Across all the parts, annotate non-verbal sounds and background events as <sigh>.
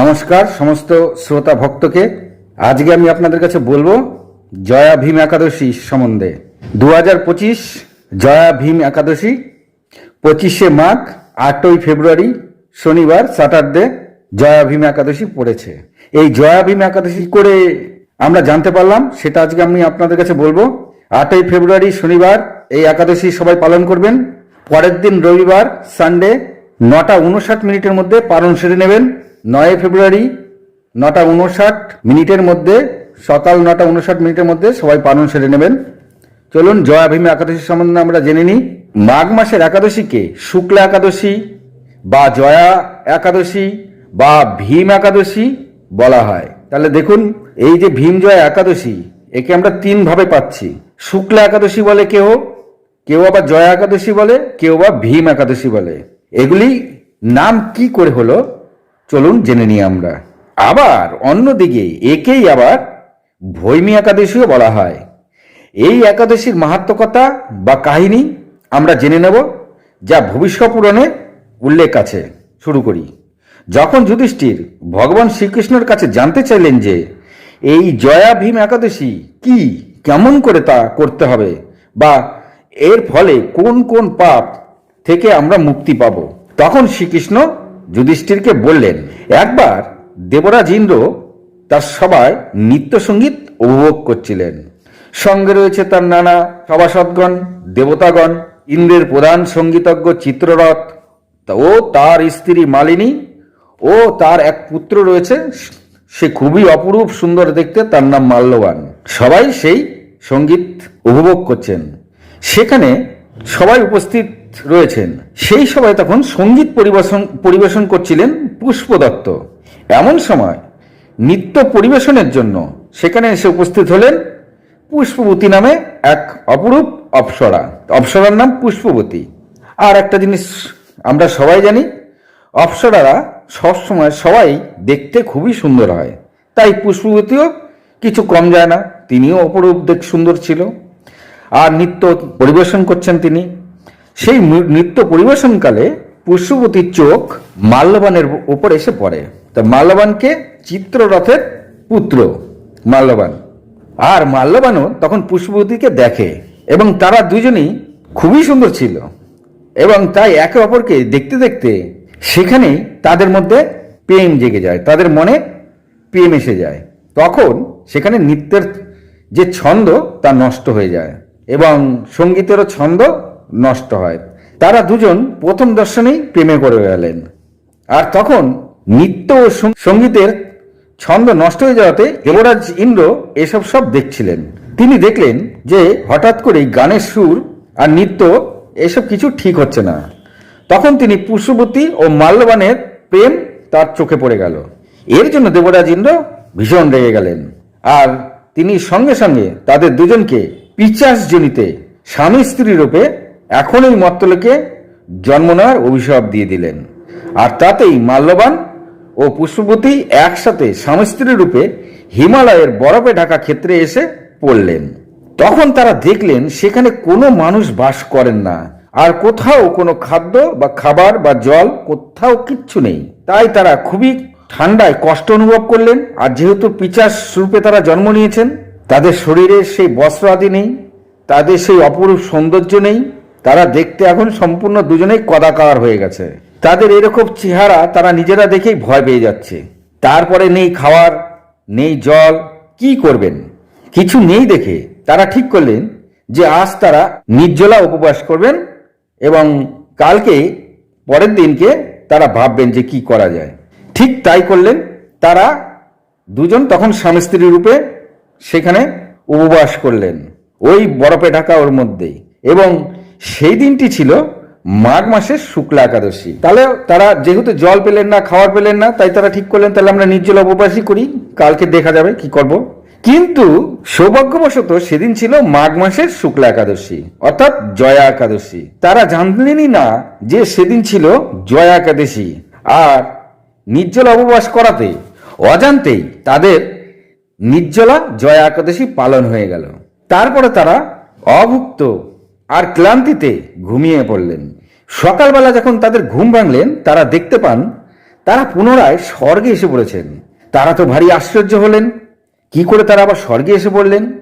নমস্কার, সমস্ত শ্রোতা ভক্তকে। আজকে আমি আপনাদের কাছে বলব জয়া ভীম একাদশী সম্বন্ধে। দু হাজার পঁচিশ জয়া ভীম একাদশী, পঁচিশে মাঘ, আটই ফেব্রুয়ারি, শনিবার, স্যাটারডে জয়া ভীম একাদশী পড়েছে। এই জয়া ভীম একাদশী করে আমরা জানতে পারলাম, সেটা আজকে আমি আপনাদের কাছে বলব। আটই ফেব্রুয়ারি, শনিবার এই একাদশী সবাই পালন করবেন। পরের দিন রবিবার, সানডে, নটা উনষাট মিনিটের মধ্যে পালন সেরে নেবেন। নয় ফেব্রুয়ারি নটা উনষাট মিনিটের মধ্যে, সকাল নটা উনষাট মিনিটের মধ্যে সবাই পালন সেরে নেবেন। চলুন, জয়া ভীম একাদশী সম্বন্ধে আমরা জেনে নিই। মাঘ মাসের একাদশীকে শুক্লা একাদশী বা জয়া একাদশী বা ভীম একাদশী বলা হয়। তাহলে দেখুন, এই যে ভীম জয়া একাদশী, একে আমরা তিন ভাবে পাচ্ছি। শুক্লা একাদশী বলে কেউ কেউ আবার জয়া একাদশী বলে, কেউ বা ভীম একাদশী বলে। এগুলি নাম কি করে হলো? চলুন জেনে নিই আমরা। আবার অন্যদিকে একেই আবার ভৈমী একাদশীও বলা হয়। এই একাদশীর মাহাত্মকতা বা কাহিনী আমরা জেনে নেব, যা ভবিষ্যৎ পুরাণে উল্লেখ আছে। শুরু করি। যখন যুধিষ্ঠির ভগবান শ্রীকৃষ্ণের কাছে জানতে চাইলেন যে, এই জয়া ভীম একাদশী কি কেমন করে তা করতে হবে বা এর ফলে কোন কোন পাপ থেকে আমরা মুক্তি পাব, তখন শ্রীকৃষ্ণ যুধিষ্ঠিরকে বললেন, একবার দেবরাজ ইন্দ্র তার সবাই নৃত্য সংগীত উপভোগ করছিলেন। সঙ্গে রয়েছে তার নানা সভাসদগণ, দেবতাগণ, ইন্দ্রের প্রধান সঙ্গীতজ্ঞ চিত্ররথ ও তার স্ত্রী মালিনী ও তার এক পুত্র রয়েছে, সে খুবই অপরূপ সুন্দর দেখতে তার নাম মাল্যবান। সবাই সেই সংগীত উপভোগ করছেন। সেখানে সবাই উপস্থিত রয়েছেন। সেই সবাই তখন সংগীত পরিবেশন পরিবেশন করছিলেন পুষ্প দত্ত। এমন সময় নৃত্য পরিবেশনের জন্য সেখানে এসে উপস্থিত হলেন পুষ্পবতী নামে এক অপরূপ অপ্সরা। অপ্সরার নাম পুষ্পবতী। আর একটা জিনিস আমরা সবাই জানি, অপ্সরারা সবসময় সবাই দেখতে খুবই সুন্দর হয়। তাই পুষ্পবতীও কিছু কম যায় না, তিনিও অপরূপ দেখ সুন্দর ছিল। নৃত্য পরিবেশন করছেন তিনি। সেই নৃত্য পরিবেশনকালে পুষ্পবতীর চোখ মাল্যবানের উপর এসে পড়ে। তা মাল্যবানকে চিত্ররথের পুত্র মাল্যবান। আর মাল্যবানও তখন পুষ্পবতীকে দেখে এবং তারা দুজনেই খুবই সুন্দর ছিল। এবং তাই একে অপরকে দেখতে দেখতে সেখানেই তাদের মধ্যে প্রেম জেগে যায়, তাদের মনে প্রেম এসে যায়। তখন সেখানে নৃত্যের যে ছন্দ তা নষ্ট হয়ে যায়। এবং সঙ্গীতেরও ছন্দ নষ্ট হয়। তারা দুজন প্রথম দর্শনেই প্রেমে পড়ে গেলেন। আর তখন নৃত্য ও সঙ্গীতের ছন্দ নষ্ট হয়ে যাওয়াতে দেবরাজ ইন্দ্র এসব সব দেখছিলেন। তিনি দেখলেন যে হঠাৎ করেই গানের সুর আর নৃত্য এসব কিছু ঠিক হচ্ছে না। তখন তিনি পুষ্পবতী ও মাল্যবানের প্রেম তার চোখে পড়ে গেল। এর জন্য দেবরাজ ইন্দ্র ভীষণ রেগে গেলেন। আর তিনি সঙ্গে সঙ্গে তাদের দুজনকে পিচাস জনিতে স্বামী স্ত্রী রূপে এখনই মত্তলোকে জন্ম নেওয়ার অভিশাপ দিয়ে দিলেন। আর তাতেই মাল্যবান ও পুষ্পবতী একসাথে স্বামী স্ত্রী রূপে হিমালয়ের বরফে ঢাকা ক্ষেত্রে এসে পড়লেন। তখন তারা দেখলেন সেখানে কোনো মানুষ বাস করেন না। আর কোথাও কোনো খাদ্য বা খাবার বা জল কোথাও কিচ্ছু নেই। তাই তারা খুবই ঠান্ডায় কষ্ট অনুভব করলেন। আর যেহেতু পিচাস রূপে তারা জন্ম নিয়েছেন তাদের শরীরে সেই বস্ত্র আদি নেই, তাদের সেই অপরূপ সৌন্দর্য নেই, তারা দেখতে এখন সম্পূর্ণ দুজনেই কদাকার হয়ে গেছে। তাদের এরকম চেহারা তারা নিজেরা দেখেই ভয় পেয়ে যাচ্ছে। তারপরে নেই খাওয়ার, নেই জল, কি করবেন? কিছু নেই দেখে তারা ঠিক করলেন যে আজ তারা নির্জলা উপবাস করবেন এবং কালকে পরের দিনকে তারা ভাববেন যে কি করা যায়। ঠিক তাই করলেন, তারা দুজন তখন স্বামী স্ত্রী রূপে সেখানে উপবাস করলেন। ওই বরফে ঢাকা ওর মধ্যেই। এবং সেই দিনটি ছিল মাঘ মাসের শুক্লা একাদশী। তাহলে তারা যেহেতু জল পেলেন না, খাওয়ার পেলেন না, তাই তারা ঠিক করলেন, তাহলে আমরা নির্জল উপবাসই করি। কালকে দেখা যাবে কি করব। কিন্তু সৌভাগ্যবশত সেদিন ছিল মাঘ মাসের শুক্লা একাদশী, অর্থাৎ জয়া একাদশী। তারা জানলেনই না যে সেদিন ছিল জয়া একাদশী। আর নির্জল উপবাস করাতে, অজান্তেই তাদের নির্জলা জয়া একাদশী পালন হয়ে গেল। তারপরে তারা অভুক্ত আর ক্লান্তিতে ঘুমিয়ে পড়লেন। সকালবেলা যখন তাদের ঘুম ভাঙলেন, তারা দেখতে পান, তারা পুনরায় স্বর্গে এসে পড়েছেন। তারা তো ভারী আশ্চর্য হলেন। কি করে তারা আবার স্বর্গে এসে পড়লেন?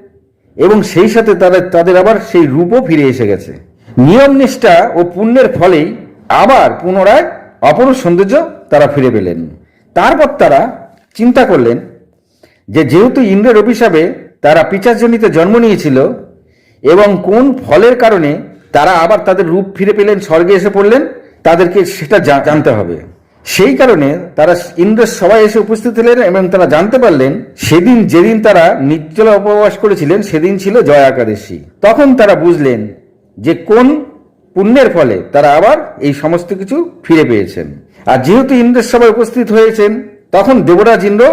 এবং সেই সাথে তাদের তাদের আবার সেই রূপও ফিরে এসে গেছে। নিয়ম নিষ্ঠা ও পুণ্যের ফলেই আবার পুনরায় অপরূপ সৌন্দর্য তারা ফিরে পেলেন। তারপর তারা চিন্তা করলেন যে যেহেতু ইন্দ্রের অভিশাপে তারা পিচাজনিতে জন্ম নিয়েছিল এবং কোন ফলের কারণে তারা আবার তাদের রূপ ফিরে পেলেন, স্বর্গে এসে পড়লেন, তাদেরকে সেটা জানতে হবে। সেই কারণে তারা ইন্দ্রের সবাই এসে উপস্থিত হলেন এবং তারা জানতে পারলেন, সেদিন যেদিন তারা নির্জলা উপবাস করেছিলেন, সেদিন ছিল জয়া একাদশী। তখন তারা বুঝলেন যে কোন পুণ্যের ফলে তারা আবার এই সমস্ত কিছু ফিরে পেয়েছেন। আর যেহেতু ইন্দ্রের সবাই উপস্থিত হয়েছেন, তখন দেবরাজ ইন্দ্র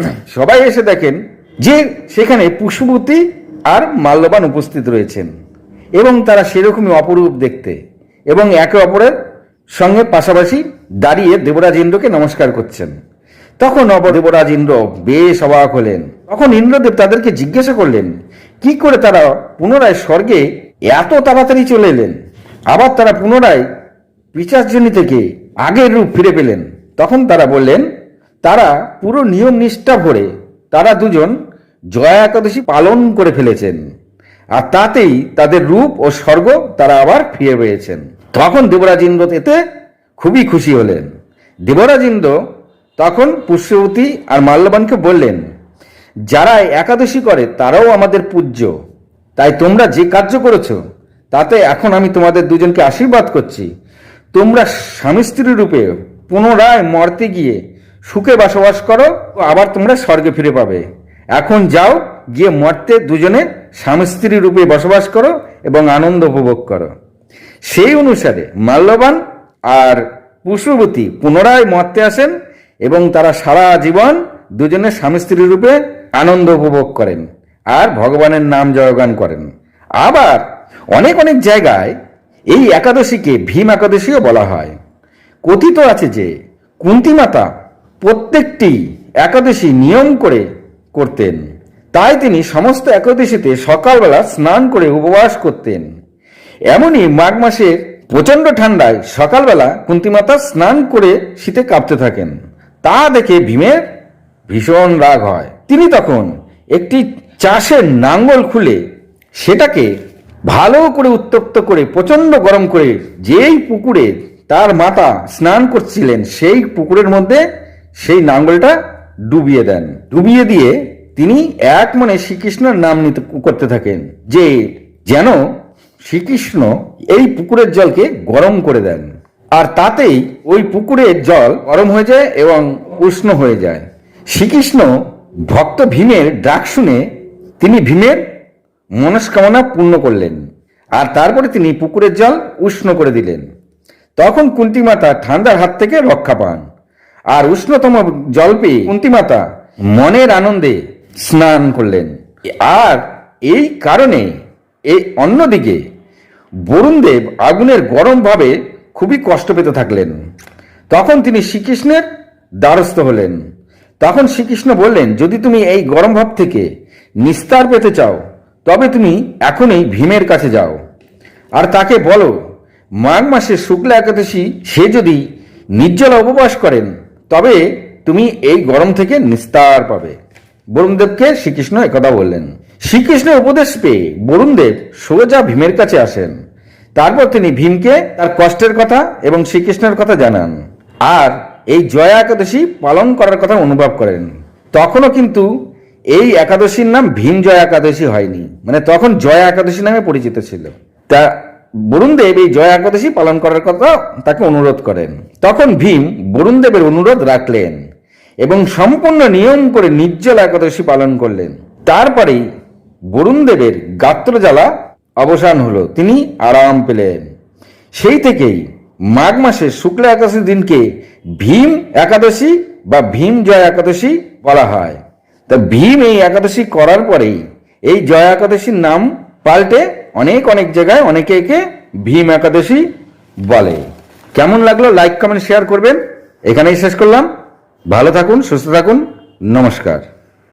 <clears throat> সবাই এসে দেখেন যে সেখানে পুষ্পবতী আর মাল্যবান উপস্থিত রয়েছেন এবং তারা সেরকমই অপরূপ দেখতে এবং একে অপরের সঙ্গে পাশাপাশি দাঁড়িয়ে দেবরাজ ইন্দ্রকে নমস্কার করছেন। তখন অব দেবরাজ ইন্দ্র বেশ অবাক হলেন। তখন ইন্দ্রদেব তাদেরকে জিজ্ঞাসা করলেন, কি করে তারা পুনরায় স্বর্গে এত তাড়াতাড়ি চলে এলেন? আবার তারা পুনরায় পিচার্জনী থেকে আগের রূপ ফিরে পেলেন? তখন তারা বললেন তারা পুরো নিয়ম নিষ্ঠা ভরে তারা দুজন জয়া একাদশী পালন করে ফেলেছেন। আর তাতেই তাদের রূপ ও স্বর্গ তারা আবার ফিরে পেয়েছেন। তখন দেবরাজ ইন্দ্র এতে খুবই খুশি হলেন। দেবরাজ ইন্দ্র তখন পুষ্যবতী আর মাল্যবানকে বললেন, যারা একাদশী করে তারাও আমাদের পূজ্য। তাই তোমরা যে কার্য করেছ, তাতে এখন আমি তোমাদের দুজনকে আশীর্বাদ করছি। তোমরা স্বামী স্ত্রী রূপে পুনরায় মর্তে গিয়ে সুখে বসবাস করো, ও আবার তোমরা স্বর্গে ফিরে পাবে। এখন যাও, গিয়ে মর্তে দুজনে স্বামী স্ত্রী রূপে বসবাস করো এবং আনন্দ উপভোগ করো। সেই অনুসারে মাল্যবান আর পুষ্পবতী পুনরায় মর্তে আসেন এবং তারা সারা জীবন দুজনে স্বামী স্ত্রী রূপে আনন্দ উপভোগ করেন আর ভগবানের নাম জয়গান করেন। আবার অনেক অনেক জায়গায় এই একাদশীকে ভীম একাদশীও বলা হয়। কথিত আছে যে কুন্তি মাতা প্রত্যেকটি একাদশী নিয়ম করে করতেন। তাই তিনি সমস্ত একাদশীতে সকালবেলা স্নান করে উপবাস করতেন। এমনই মাঘ মাসের প্রচণ্ড ঠান্ডায় সকালবেলা কুন্তিমাতা স্নান করে শীতে কাঁপতে থাকেন। তা দেখে ভীমের ভীষণ রাগ হয়। তিনি তখন একটি চাষের নাঙ্গল খুলে সেটাকে ভালো করে উত্তপ্ত করে, প্রচণ্ড গরম করে যেই পুকুরে তার মাতা স্নান করছিলেন, সেই পুকুরের মধ্যে সেই নাঙ্গলটা ডুবিয়ে দেন। ডুবিয়ে দিয়ে তিনি এক মনে শ্রীকৃষ্ণের নাম নিতে করতে থাকেন, যে যেন শ্রীকৃষ্ণ এই পুকুরের জলকে গরম করে দেন। আর তাতেই ওই পুকুরের জল গরম হয়ে যায় এবং উষ্ণ হয়ে যায়। শ্রীকৃষ্ণ ভক্ত ভীমের ডাক শুনে তিনি ভীমের মনস্কামনা পূর্ণ করলেন আর তারপরে তিনি পুকুরের জল উষ্ণ করে দিলেন। তখন কুন্তিমাতা ঠান্ডার হাত থেকে রক্ষা পান। আর উষ্ণতম জল পেয়ে কুন্তিমাতা মনের আনন্দে স্নান করলেন। আর এই কারণে এই অন্যদিকে বরুণদেব আগুনের গরম ভাবে খুবই কষ্ট পেতে থাকলেন। তখন তিনি শ্রীকৃষ্ণের দ্বারস্থ হলেন। তখন শ্রীকৃষ্ণ বললেন, যদি তুমি এই গরম ভাব থেকে নিস্তার পেতে চাও, তবে তুমি এখনই ভীমের কাছে যাও। আর তাকে বলো, মাঘ মাসে শুক্লা একাদশী সে যদি নির্জলা উপবাস করেন তবে তুমি এই গরম থেকে নিস্তার পাবে। বরুণদেবকে শ্রীকৃষ্ণ একথা বললেন। শ্রীকৃষ্ণের উপদেশ পেয়ে বরুণদেব সোজা ভীমের কাছে আসেন। তারপর তিনি ভীমকে তার কষ্টের কথা এবং শ্রীকৃষ্ণের কথা জানান। আর এই জয়া একাদশী পালন করার কথা অনুভব করেন। তখনও কিন্তু এই একাদশীর নাম ভীম জয়া একাদশী হয়নি। মানে তখন জয়া একাদশী নামে পরিচিত ছিল। তা বরুণদেব এই জয় একাদশী পালন করার কথা তাকে অনুরোধ করেন। তখন ভীম বরুণদেবের অনুরোধ রাখলেন এবং সম্পূর্ণ নিয়ম করে নির্জল একাদশী পালন করলেন। তারপরেই বরুণদেবের গাত্র জ্বালা অবসান হলো, তিনি আরাম পেলেন। সেই থেকেই মাঘ মাসের শুক্লা একাদশী দিনকে ভীম একাদশী বা ভীম জয় একাদশী বলা হয়। তা ভীম এই একাদশী করার পরেই এই জয় একাদশীর নাম পাল্টে অনেক অনেক জায়গায় অনেকে একে ভীম একাদশী বলে। কেমন লাগল? লাইক কমেন্ট শেয়ার করবেন। এখানেই শেষ করলাম। ভালো থাকুন, সুস্থ থাকুন। নমস্কার।